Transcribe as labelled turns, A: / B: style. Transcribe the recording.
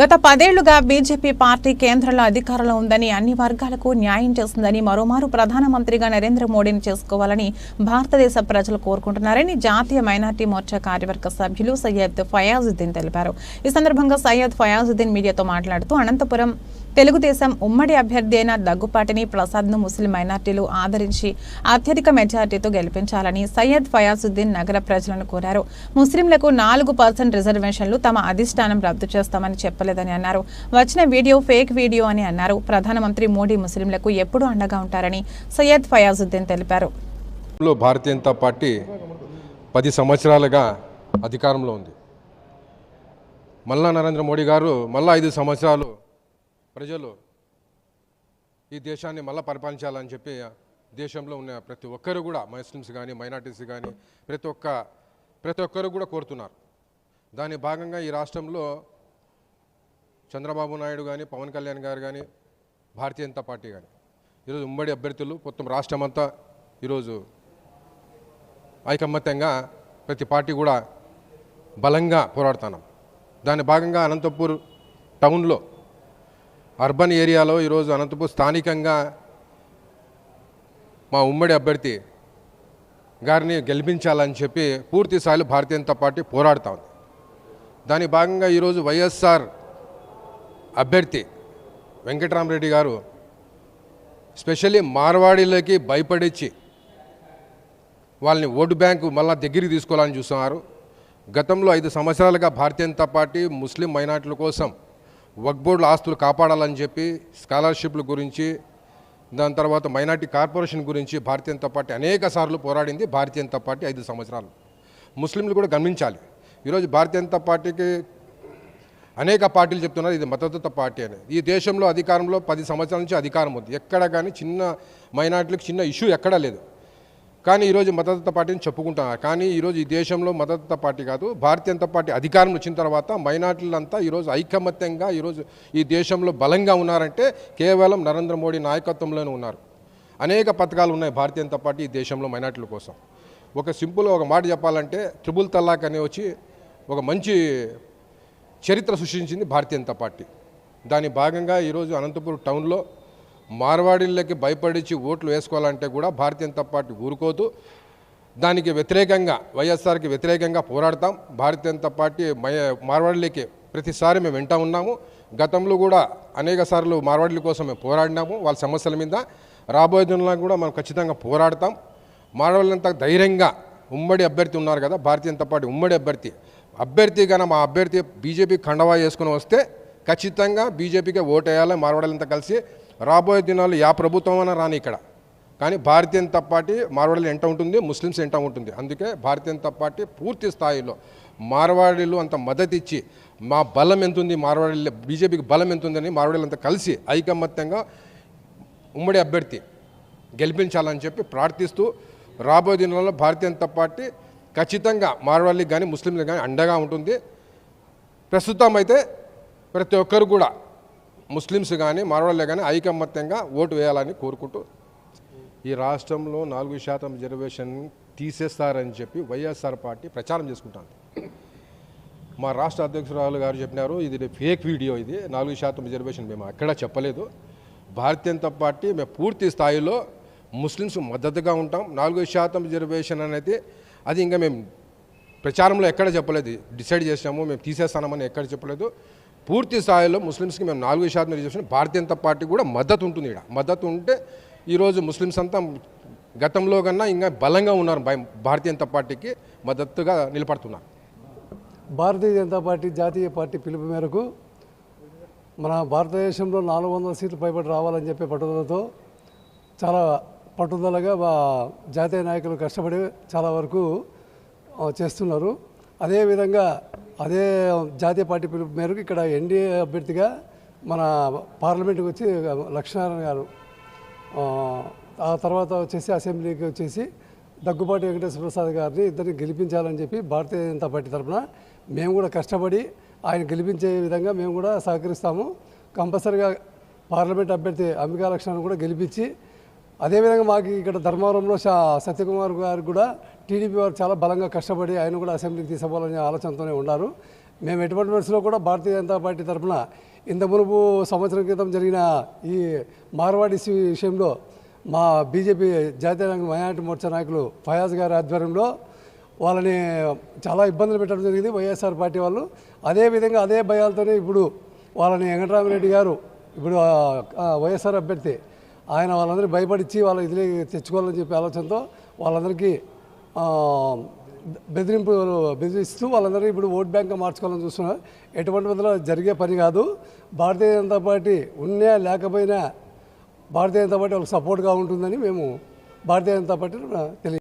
A: గత పదేళ్ళుగా BJP party కేంద్రంలో అధికారంలో ఉందని అన్ని వర్గాలకు న్యాయం చేస్తుందని మరోమారు ప్రధానమంత్రిగా నరేంద్ర మోడీని చేసుకోవాలని భారతదేశ ప్రజలు కోరుకుంటున్నారని జాతీయ మైనార్టీ మోర్చా కార్యవర్గ సభ్యులు సయ్యద్ ఫయాజుద్దీన్ తెలిపారు. ఈ సందర్భంగా సయ్యద్ ఫయాజుద్దీన్ మీడియాతో మాట్లాడుతూ అనంతపురం తెలుగుదేశం ఉమ్మడి అభ్యర్థి అయిన దగ్గుపాటిని ప్రసాద్ను ముస్లిం మైనార్టీలు ఆదరించి అత్యధిక మెజార్టీతో గెలిపించాలని సయ్యద్ ఫయాజుద్దీన్ నగర ప్రజలను కోరారు. ముస్లింలకు నాలుగు పర్సెంట్ రిజర్వేషన్లు తమ అధిష్టానం రద్దు చేస్తామని చెప్పలేదని అన్నారు. వచ్చిన వీడియో ఫేక్ వీడియో అని అన్నారు. ప్రధానమంత్రి మోడీ ముస్లింలకు ఎప్పుడూ అండగా ఉంటారని సయ్యద్ ఫయాజుద్దీన్ తెలిపారు.
B: లో భారతీయ జనతా పార్టీ పది సంవత్సరాలుగా అధికారంలో ఉంది. మళ్ళా నరేంద్ర మోడీ గారు మళ్ళా ఐదు సంవత్సరాలు ప్రజలు ఈ దేశాన్ని మళ్ళీ పరిపాలించాలని చెప్పి దేశంలో ఉన్న ప్రతి ఒక్కరు కూడా ముస్లిమ్స్ కానీ మైనార్టీస్ కానీ ప్రతి ఒక్క ప్రతి ఒక్కరు కూడా కోరుతున్నారు. దాని భాగంగా ఈ రాష్ట్రంలో చంద్రబాబు నాయుడు కానీ పవన్ కళ్యాణ్ గారు కానీ భారతీయ జనతా పార్టీ కానీ ఈరోజు ఉమ్మడి అభ్యర్థులు మొత్తం రాష్ట్రం అంతా ఈరోజు ఐకమత్యంగా ప్రతి పార్టీ కూడా బలంగా పోరాడుతున్నాం. దాని భాగంగా అనంతపూర్ టౌన్లో అర్బన్ ఏరియాలో ఈరోజు అనంతపూర్ స్థానికంగా మా ఉమ్మడి అభ్యర్థి గారిని గెలిపించాలని చెప్పి పూర్తి స్థాయిలో భారతీయ జనతా పార్టీ పోరాడుతూ ఉంది. దాని భాగంగా ఈరోజు వైఎస్ఆర్ అభ్యర్థి వెంకటరామరెడ్డి గారు స్పెషల్లీ మార్వాడీలకి భయపడిచ్చి వాళ్ళని ఓటు బ్యాంకు మళ్ళా దగ్గరికి తీసుకోవాలని చూస్తున్నారు. గతంలో ఐదు సంవత్సరాలుగా భారతీయ జనతా పార్టీ ముస్లిం మైనార్టీల కోసం వక్బోర్డుల ఆస్తులు కాపాడాలని చెప్పి స్కాలర్షిప్ల గురించి దాని తర్వాత మైనార్టీ కార్పొరేషన్ గురించి భారతీయ జనతా పార్టీ అనేక సార్లు పోరాడింది. భారతీయ జనతా పార్టీ ఐదు సంవత్సరాలు. ముస్లింలు కూడా గమనించాలి. ఈరోజు భారతీయ జనతా పార్టీకి అనేక పార్టీలు చెప్తున్నారు ఇది మతతత్వ పార్టీ అని. ఈ దేశంలో అధికారంలో పది సంవత్సరాల నుంచి అధికారం ఉంది. ఎక్కడ కానీ చిన్న మైనార్టీలకు చిన్న ఇష్యూ ఎక్కడా లేదు. కానీ ఈరోజు మతదత్త పార్టీని చెప్పుకుంటున్నారు కానీ ఈరోజు ఈ దేశంలో మతదత్త పార్టీ కాదు భారతీయ జనతా పార్టీ అధికారం వచ్చిన తర్వాత మైనార్టీలంతా ఈరోజు ఐకమత్యంగా ఈరోజు ఈ దేశంలో బలంగా ఉన్నారంటే కేవలం నరేంద్ర మోడీ నాయకత్వంలోనే ఉన్నారు. అనేక పథకాలు ఉన్నాయి భారతీయ జనతా పార్టీ ఈ దేశంలో మైనార్టీల కోసం. ఒక సింపుల్ ఒక మాట చెప్పాలంటే ట్రిపుల్ తలాక్ అనే వచ్చి ఒక మంచి చరిత్ర సృష్టించింది భారతీయ జనతా పార్టీ. దాని భాగంగా ఈరోజు అనంతపురం టౌన్లో మార్వాడీళ్ళకి భయపడించి ఓట్లు వేసుకోవాలంటే కూడా భారతీయ జనతా పార్టీ ఊరుకోదు. దానికి వ్యతిరేకంగా వైఎస్ఆర్కి వ్యతిరేకంగా పోరాడతాం. భారతీయ జనతా పార్టీ మయ మార్వాడీలకి ప్రతిసారి మేము వింటా ఉన్నాము. గతంలో కూడా అనేక సార్లు మార్వాడీల కోసం మేము పోరాడినాము వాళ్ళ సమస్యల మీద. రాబోయే దినంలో కూడా మనం ఖచ్చితంగా పోరాడతాం. మార్వాడీలంతా ధైర్యంగా ఉమ్మడి అభ్యర్థి ఉన్నారు కదా భారతీయ జనతా పార్టీ ఉమ్మడి అభ్యర్థి. అభ్యర్థి కానీ మా అభ్యర్థి బీజేపీ కండవా చేసుకుని వస్తే ఖచ్చితంగా బీజేపీకే ఓటు వేయాలి కలిసి. రాబోయే దినాలు యా ప్రభుత్వం అన్న రాని ఇక్కడ. కానీ భారతీయ జనతా పార్టీ మార్వాడీలు ఎంట ఉంటుంది ముస్లిమ్స్ ఎంట ఉంటుంది. అందుకే భారతీయ జనతా పార్టీ పూర్తి స్థాయిలో మార్వాడీలు అంత మద్దతు ఇచ్చి మా బలం ఎంతుంది మార్వాడీలు బీజేపీకి బలం ఎంత ఉందని మార్వాడీలంతా కలిసి ఐకమత్యంగా ఉమ్మడి అభ్యర్థి గెలిపించాలని చెప్పి ప్రార్థిస్తూ రాబోయే దినాల్లో భారతీయ జనతా పార్టీ ఖచ్చితంగా మార్వాళ్ళకి కానీ ముస్లింలకు కానీ అండగా ఉంటుంది. ప్రస్తుతం అయితే ప్రతి ఒక్కరు కూడా ముస్లిమ్స్ కానీ మరవాళ్ళే కానీ ఐకమత్యంగా ఓటు వేయాలని కోరుకుంటూ ఈ రాష్ట్రంలో నాలుగు శాతం రిజర్వేషన్ తీసేస్తారని చెప్పి వైఎస్ఆర్ పార్టీ ప్రచారం చేసుకుంటాను మా రాష్ట్ర అధ్యక్షురాలు గారు చెప్పినారు ఇది ఫేక్ వీడియో ఇది నాలుగు శాతం రిజర్వేషన్ మేము అక్కడ చెప్పలేదు. భారతీయ జనతా పార్టీ మేము పూర్తి స్థాయిలో ముస్లిమ్స్ మద్దతుగా ఉంటాం. నాలుగు శాతం రిజర్వేషన్ అనేది అది ఇంకా మేము ప్రచారంలో ఎక్కడ చెప్పలేదు. డిసైడ్ చేసాము మేము తీసేస్తామని ఎక్కడ చెప్పలేదు. పూర్తి స్థాయిలో ముస్లిమ్స్కి మేము నాలుగు శాతం రిజర్వేషన్ భారతీయ జనతా పార్టీ కూడా మద్దతు ఉంటుంది ఇక్కడ మద్దతు ఉంటే ఈరోజు ముస్లిమ్స్ అంతా గతంలో కన్నా ఇంకా బలంగా ఉన్నారు భారతీయ జనతా పార్టీకి మద్దతుగా నిలబడుతున్నారు.
C: భారతీయ జనతా పార్టీ జాతీయ పార్టీ పిలుపు మేరకు మన భారతదేశంలో నాలుగు వందల సీట్లు పైబడి రావాలని చెప్పే పట్టుదలతో చాలా పట్టుదలగా మా జాతీయ నాయకులు కష్టపడి చాలా వరకు చేస్తున్నారు. అదేవిధంగా అదే జాతీయ పార్టీ పిలుపు మేరకు ఇక్కడ ఎన్డీఏ అభ్యర్థిగా మన పార్లమెంట్కి వచ్చి లక్ష్మీనారాయణ గారు ఆ, తర్వాత వచ్చేసి అసెంబ్లీకి వచ్చేసి దగ్గుబాటి వెంకటేశ్వర ప్రసాద్ గారిని ఇద్దరిని గెలిపించాలని చెప్పి భారతీయ జనతా పార్టీ తరఫున మేము కూడా కష్టపడి ఆయన గెలిపించే విధంగా మేము కూడా సహకరిస్తాము. కంపల్సరిగా పార్లమెంట్ అభ్యర్థి అంబికా లక్ష్మణ్ కూడా గెలిపించి అదేవిధంగా మాకు ఇక్కడ ధర్మవరంలో సత్యకుమార్ గారు కూడా టీడీపీ వారు చాలా బలంగా కష్టపడి ఆయన కూడా అసెంబ్లీకి తీసుకోవాలనే ఆలోచనతోనే ఉన్నారు. మేము ఎటువంటి పరిస్థితుల్లో కూడా భారతీయ జనతా పార్టీ తరఫున ఇంత మునుపు సంవత్సరం క్రితం జరిగిన ఈ మార్వాడి విషయంలో మా బీజేపీ జాతీయ రంగ మైనార్టీ మోర్చా నాయకులు ఫయాజ్ గారి ఆధ్వర్యంలో వాళ్ళని చాలా ఇబ్బందులు పెట్టడం జరిగింది వైఎస్ఆర్ పార్టీ వాళ్ళు. అదేవిధంగా అదే భయాలతోనే ఇప్పుడు వాళ్ళని వెంకటరామరెడ్డి గారు ఇప్పుడు వైఎస్ఆర్ అభ్యర్థి ఆయన వాళ్ళందరినీ భయపడిచ్చి వాళ్ళ ఇదిలే తెచ్చుకోవాలని చెప్పే ఆలోచనతో వాళ్ళందరికీ బెదిరింపు బెదిరిస్తూ వాళ్ళందరూ ఇప్పుడు ఓట్ బ్యాంక్గా మార్చుకోవాలని చూస్తున్నారు. ఎటువంటి విధంగా జరిగే పని కాదు. భారతీయ జనతా పార్టీ ఉన్నా లేకపోయినా భారతీయ జనతా పార్టీ వాళ్ళకి సపోర్ట్గా ఉంటుందని మేము భారతీయ జనతా పార్టీ తెలియ